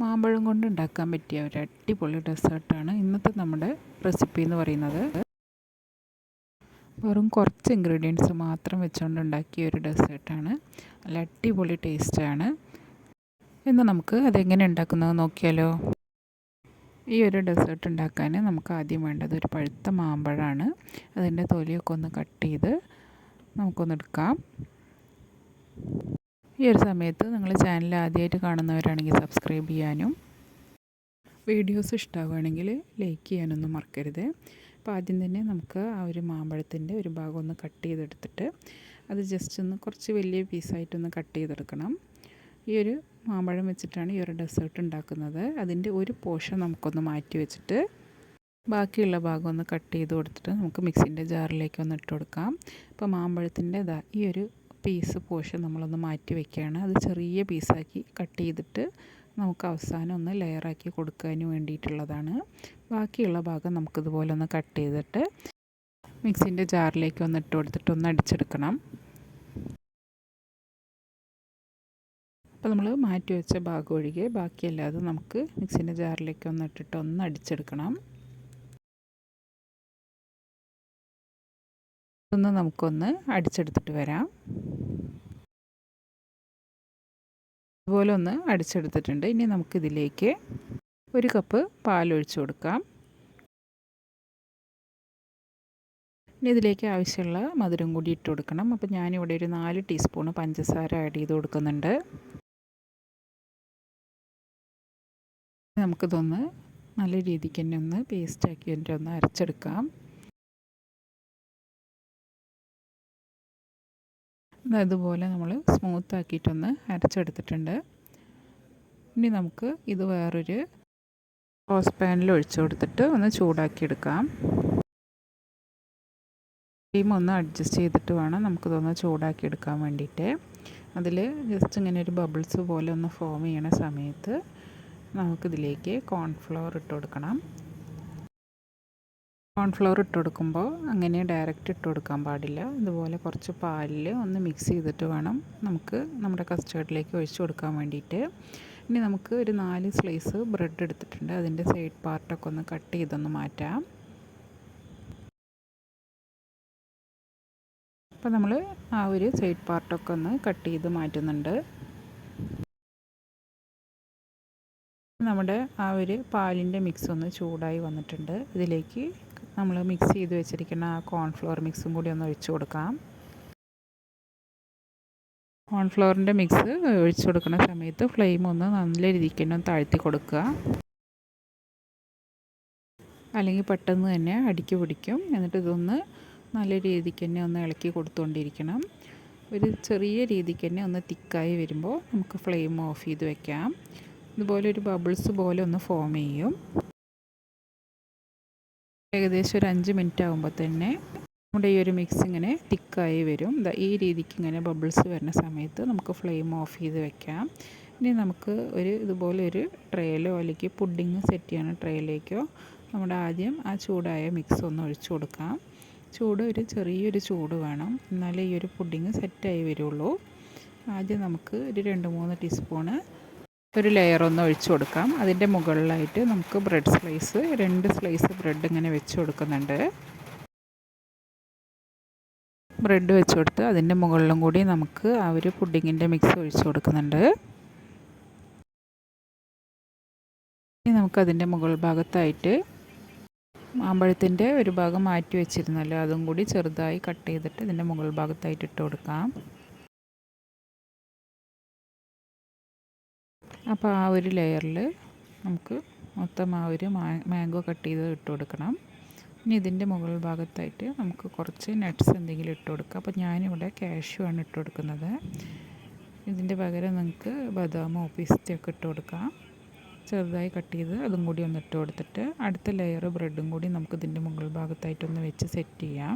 മാമ്പഴം കൊണ്ട് ഉണ്ടാക്കാൻ പറ്റിയ ഒരു അടിപൊളി ഡെസേർട്ടാണ് ഇന്നത്തെ നമ്മുടെ റെസിപ്പി എന്ന് പറയുന്നത്. വെറും കുറച്ച് ഇൻഗ്രീഡിയൻസ് മാത്രം വെച്ചുകൊണ്ട് ഉണ്ടാക്കിയ ഒരു ഡെസേർട്ടാണ്. നല്ല അടിപൊളി ടേസ്റ്റാണ്. എന്നാൽ നമുക്ക് അതെങ്ങനെ ഉണ്ടാക്കുന്നത് നോക്കിയാലോ? ഈ ഒരു ഡെസേർട്ട് ഉണ്ടാക്കാൻ നമുക്ക് ആദ്യം വേണ്ടത് ഒരു പഴുത്ത മാമ്പഴമാണ് അതിന്റെ തൊലിയൊക്കെ ഒന്ന് കട്ട് ചെയ്ത് നമുക്കൊന്ന് എടുക്കാം. ഈ ഒരു സമയത്ത് നിങ്ങൾ ചാനൽ ആദ്യമായിട്ട് കാണുന്നവരാണെങ്കിൽ സബ്സ്ക്രൈബ് ചെയ്യാനും വീഡിയോസ് ഇഷ്ടമാവുകയാണെങ്കിൽ ലൈക്ക് ചെയ്യാനൊന്നും മറക്കരുത്. അപ്പോൾ ആദ്യം തന്നെ നമുക്ക് ആ ഒരു മാമ്പഴത്തിന്റെ ഒരു ഭാഗം ഒന്ന് കട്ട് ചെയ്തെടുത്തിട്ട് അത് ജസ്റ്റ് ഒന്ന് കുറച്ച് വലിയ പീസായിട്ടൊന്ന് കട്ട് ചെയ്തെടുക്കണം. ഈ ഒരു മാമ്പഴം വെച്ചിട്ടാണ് ഈ ഒരു ഡെസേർട്ട് ഉണ്ടാക്കുന്നത്. അതിന്റെ ഒരു പോഷൻ നമുക്കൊന്ന് മാറ്റി വെച്ചിട്ട് ബാക്കിയുള്ള ഭാഗം ഒന്ന് കട്ട് ചെയ്ത് കൊടുത്തിട്ട് നമുക്ക് മിക്സിന്റെ ജാറിലേക്ക് ഒന്ന് ഇട്ട് കൊടുക്കാം. അപ്പോൾ മാമ്പഴത്തിന്റെ ഈ ഒരു പീസ് പോഷൻ നമ്മളൊന്ന് മാറ്റി വെക്കുകയാണ്. അത് ചെറിയ പീസാക്കി കട്ട് ചെയ്തിട്ട് നമുക്ക് അവസാനം ഒന്ന് ലെയറാക്കി കൊടുക്കാൻ വേണ്ടിയിട്ടുള്ളതാണ്. ബാക്കിയുള്ള ഭാഗം നമുക്കിതുപോലെ ഒന്ന് കട്ട് ചെയ്തിട്ട് മിക്സിന്റെ ജാറിലേക്ക് ഒന്ന് ഇട്ട് കൊടുത്തിട്ട് ഒന്ന് അടിച്ചെടുക്കണം. അപ്പോൾ നമ്മൾ മാറ്റി വെച്ച ഭാഗം ഒഴികെ ബാക്കിയല്ലാതെ നമുക്ക് മിക്സിന്റെ ജാറിലേക്ക് ഒന്ന് ഇട്ടിട്ട് ഒന്ന് അടിച്ചെടുക്കണം. ഇതൊന്ന് നമുക്കൊന്ന് അടിച്ചെടുത്തിട്ട് വരാം. അതുപോലെ ഒന്ന് അടിച്ചെടുത്തിട്ടുണ്ട്. ഇനി നമുക്കിതിലേക്ക് ഒരു കപ്പ് പാലൊഴിച്ച് കൊടുക്കാം. ഇനി ഇതിലേക്ക് ആവശ്യമുള്ള മധുരം കൂടി ഇട്ട് കൊടുക്കണം. അപ്പോൾ ഞാനിവിടെ ഒരു നാല് ടീസ്പൂണ് പഞ്ചസാര ആഡ് ചെയ്ത് കൊടുക്കുന്നുണ്ട്. നമുക്കിതൊന്ന് നല്ല രീതിക്ക് തന്നെ ഒന്ന് പേസ്റ്റാക്കി ഒന്ന് അരച്ചെടുക്കാം. അതുപോലെ നമ്മൾ സ്മൂത്ത് ആക്കിയിട്ടൊന്ന് അരച്ചെടുത്തിട്ടുണ്ട്. ഇനി നമുക്ക് ഇത് വേറൊരു ഹോസ് പാനിൽ ഒഴിച്ചു കൊടുത്തിട്ട് ഒന്ന് ചൂടാക്കിയെടുക്കാം. ഫ്ലെയിം ഒന്ന് അഡ്ജസ്റ്റ് ചെയ്തിട്ട് വേണം നമുക്കിതൊന്ന് ചൂടാക്കിയെടുക്കാൻ വേണ്ടിയിട്ട്. അതിൽ ജസ്റ്റ് ഇങ്ങനെ ഒരു ബബിൾസ് പോലെ ഒന്ന് ഫോം ചെയ്യണ സമയത്ത് നമുക്കിതിലേക്ക് കോൺഫ്ലവർ ഇട്ട് കൊടുക്കണം. കോൺഫ്ലവർ ഇട്ട് കൊടുക്കുമ്പോൾ അങ്ങനെ ഡയറക്റ്റ് ഇട്ട് കൊടുക്കാൻ പാടില്ല. ഇതുപോലെ കുറച്ച് പാലിൽ ഒന്ന് മിക്സ് ചെയ്തിട്ട് വേണം നമുക്ക് നമ്മുടെ കസ്റ്റേർഡിലേക്ക് ഒഴിച്ചു കൊടുക്കാൻ വേണ്ടിയിട്ട്. ഇനി നമുക്ക് ഒരു നാല് സ്ലൈസ് ബ്രെഡ് എടുത്തിട്ടുണ്ട്. അതിന്റെ സൈഡ് പാർട്ടൊക്കെ ഒന്ന് കട്ട് ചെയ്തൊന്ന് മാറ്റാം. അപ്പോൾ നമ്മൾ ആ ഒരു സൈഡ് പാർട്ടൊക്കെ ഒന്ന് കട്ട് ചെയ്ത് മാറ്റുന്നുണ്ട്. നമ്മുടെ ആ ഒരു പാലിന്റെ മിക്സ് ഒന്ന് ചൂടായി വന്നിട്ടുണ്ട്. ഇതിലേക്ക് നമ്മൾ മിക്സ് ചെയ്ത് വെച്ചിരിക്കുന്ന ആ കോൺഫ്ലവർ മിക്സും കൂടി ഒന്ന് ഒഴിച്ചു കൊടുക്കാം. കോൺഫ്ലവറിന്റെ മിക്സ് ഒഴിച്ചു കൊടുക്കുന്ന സമയത്ത് ഫ്ലെയിം ഒന്ന് നല്ല രീതിക്ക് തന്നെ താഴ്ത്തി കൊടുക്കുക. അല്ലെങ്കിൽ പെട്ടെന്ന് തന്നെ അടിക്ക് പിടിക്കും. എന്നിട്ട് ഇതൊന്ന് നല്ല രീതിക്ക് തന്നെ ഒന്ന് ഇളക്കി കൊടുത്തുകൊണ്ടിരിക്കണം ഒരു ചെറിയ രീതിക്ക് തന്നെ ഒന്ന് തിക്കായി വരുമ്പോൾ നമുക്ക് ഫ്ലെയിം ഓഫ് ചെയ്ത് വെക്കാം. ഇതുപോലെ ഒരു ബബിൾസ് പോലെ ഒന്ന് ഫോം ചെയ്യും. ഏകദേശം ഒരു അഞ്ച് മിനിറ്റ് ആകുമ്പോൾ തന്നെ നമ്മുടെ ഈ ഒരു മിക്സ് ഇങ്ങനെ തിക്കായി വരും. ഈ രീതിക്ക് ഇങ്ങനെ ബബിൾസ് വരുന്ന സമയത്ത് നമുക്ക് ഫ്ലെയിം ഓഫ് ചെയ്ത് വെക്കാം. ഇനി നമുക്ക് ഒരു ഇതുപോലെ ഒരു ട്രേയിലോ അല്ലെങ്കിൽ പുഡിങ് സെറ്റ് ചെയ്യണ ട്രേയിലേക്കോ നമ്മുടെ ആദ്യം ആ ചൂടായ മിക്സ് ഒന്ന് ഒഴിച്ചു കൊടുക്കാം. ചൂട് ഒരു ചെറിയൊരു ചൂട് വേണം. എന്നാലേ ഈ ഒരു പുഡിങ് സെറ്റായി വരുള്ളൂ. ആദ്യം നമുക്ക് ഒരു രണ്ട് മൂന്ന് ടീസ്പൂണ് ഒരു ലെയർ ഒന്ന് ഒഴിച്ചു കൊടുക്കാം. അതിന്റെ മുകളിലായിട്ട് നമുക്ക് ബ്രെഡ് സ്ലൈസ് രണ്ട് സ്ലൈസ് ബ്രെഡ് ഇങ്ങനെ വെച്ച് കൊടുക്കുന്നുണ്ട്. ബ്രെഡ് വെച്ച് കൊടുത്ത് അതിന്റെ മുകളിലും കൂടി നമുക്ക് ആ ഒരു പുഡിങ്ങിന്റെ മിക്സ് ഒഴിച്ച് കൊടുക്കുന്നുണ്ട്. ഇനി നമുക്ക് അതിന്റെ മുകൾ ഭാഗത്തായിട്ട് മാമ്പഴത്തിന്റെ ഒരു ഭാഗം മാറ്റി വെച്ചിരുന്നല്ലോ അതും കൂടി ചെറുതായി കട്ട് ചെയ്തിട്ട് ഇതിന്റെ മുകൾ ഭാഗത്തായിട്ട് ഇട്ട് കൊടുക്കാം. അപ്പോൾ ആ ഒരു ലെയറിൽ നമുക്ക് മൊത്തം ആ ഒരു മാംഗോ കട്ട് ചെയ്ത് ഇട്ട് കൊടുക്കണം. ഇനി ഇതിന്റെ മുകൾ ഭാഗത്തായിട്ട് നമുക്ക് കുറച്ച് നട്ട്സ് എന്തെങ്കിലും ഇട്ട് കൊടുക്കുക അപ്പോൾ ഞാനിവിടെ കാഷ്യൂ ആണ് ഇട്ട് കൊടുക്കുന്നത്. ഇതിന്റെ പകരം നിങ്ങൾക്ക് ബദാമോ പിസ്തയൊക്കെ ഇട്ട് കൊടുക്കാം. ചെറുതായി കട്ട് ചെയ്ത് അതും കൂടി ഒന്ന് ഇട്ട് കൊടുത്തിട്ട് അടുത്ത ലെയർ ബ്രെഡും കൂടി നമുക്ക് ഇതിന്റെ മുകൾ ഭാഗത്തായിട്ടൊന്ന് വെച്ച് സെറ്റ് ചെയ്യാം.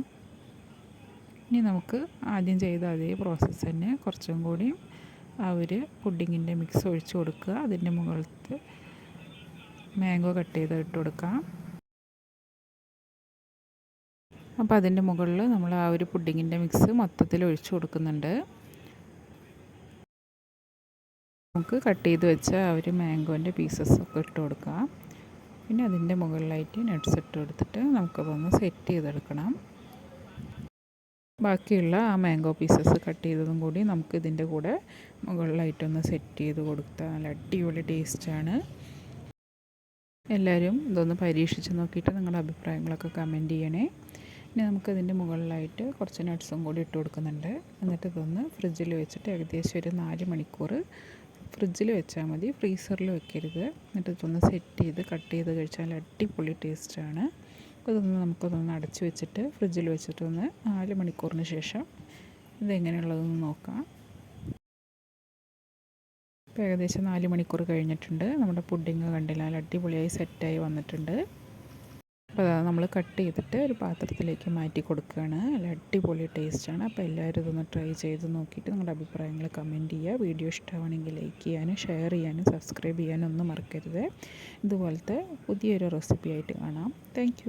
ഇനി നമുക്ക് ആദ്യം ചെയ്ത അതേ പ്രോസസ്സ് തന്നെ കുറച്ചും കൂടി ആ ഒരു പുഡിങ്ങിന്റെ മിക്സ് ഒഴിച്ച് കൊടുക്കുക. അതിന്റെ മുകളിലത്ത് മാംഗോ കട്ട് ചെയ്ത് ഇട്ട് കൊടുക്കാം. അപ്പോൾ അതിന്റെ മുകളിൽ നമ്മൾ ആ ഒരു പുഡിങ്ങിന്റെ മിക്സ് മൊത്തത്തിൽ ഒഴിച്ചു കൊടുക്കുന്നുണ്ട്. നമുക്ക് കട്ട് ചെയ്ത് വെച്ച ആ ഒരു മാംഗോന്റെ പീസസൊക്കെ ഇട്ട് കൊടുക്കാം. പിന്നെ അതിന്റെ മുകളിലായിട്ട് നട്ട്സ് ഇട്ട് കൊടുത്തിട്ട് നമുക്കതൊന്ന് സെറ്റ് ചെയ്തെടുക്കണം. ബാക്കിയുള്ള ആ മാംഗോ പീസസ് കട്ട് ചെയ്തതും കൂടി നമുക്ക് ഇതിന്റെ കൂടെ മുകളിലായിട്ടൊന്ന് സെറ്റ് ചെയ്ത് കൊടുത്താൽ നല്ല അടിപൊളി ടേസ്റ്റാണ്. എല്ലാവരും ഇതൊന്ന് പരീക്ഷിച്ച് നോക്കിയിട്ട് നിങ്ങളുടെ അഭിപ്രായങ്ങളൊക്കെ കമന്റ് ചെയ്യണേ. ഇനി നമുക്കതിന്റെ മുകളിലായിട്ട് കുറച്ച് നട്ട്സും കൂടി ഇട്ട് കൊടുക്കുന്നുണ്ട്. എന്നിട്ട് ഇതൊന്ന് ഫ്രിഡ്ജിൽ വെച്ചിട്ട് ഏകദേശം ഒരു നാല് മണിക്കൂർ ഫ്രിഡ്ജിൽ വെച്ചാൽ മതി. ഫ്രീസറിൽ വെക്കരുത്. എന്നിട്ട് ഇതൊന്ന് സെറ്റ് ചെയ്ത് കട്ട് ചെയ്ത് കഴിച്ചാൽ അടിപൊളി ടേസ്റ്റാണ് ഇതൊന്ന് നമുക്കതൊന്ന് അടച്ച് വെച്ചിട്ട് ഫ്രിഡ്ജിൽ വെച്ചിട്ടൊന്ന് നാല് മണിക്കൂറിന് ശേഷം ഇതെങ്ങനെയുള്ളതെന്ന് നോക്കാം. ഇപ്പോൾ ഏകദേശം നാല് മണിക്കൂർ കഴിഞ്ഞിട്ടുണ്ട്. നമ്മുടെ പുഡിങ് കണ്ടില്ല അടിപൊളിയായി സെറ്റായി വന്നിട്ടുണ്ട്. അപ്പോൾ നമ്മൾ കട്ട് ചെയ്തിട്ട് ഒരു പാത്രത്തിലേക്ക് മാറ്റി കൊടുക്കുകയാണ് നല്ല അടിപൊളി ടേസ്റ്റാണ്. അപ്പോൾ എല്ലാവരും ഇതൊന്ന് ട്രൈ ചെയ്ത് നോക്കിയിട്ട് നിങ്ങളുടെ അഭിപ്രായങ്ങൾ കമന്റ് ചെയ്യുക. വീഡിയോ ഇഷ്ടമാണെങ്കിൽ ലൈക്ക് ചെയ്യാനും ഷെയർ ചെയ്യാനും സബ്സ്ക്രൈബ് ചെയ്യാനും ഒന്നും മറക്കരുത്. ഇതുപോലത്തെ പുതിയൊരു റെസിപ്പി ആയിട്ട് കാണാം. താങ്ക്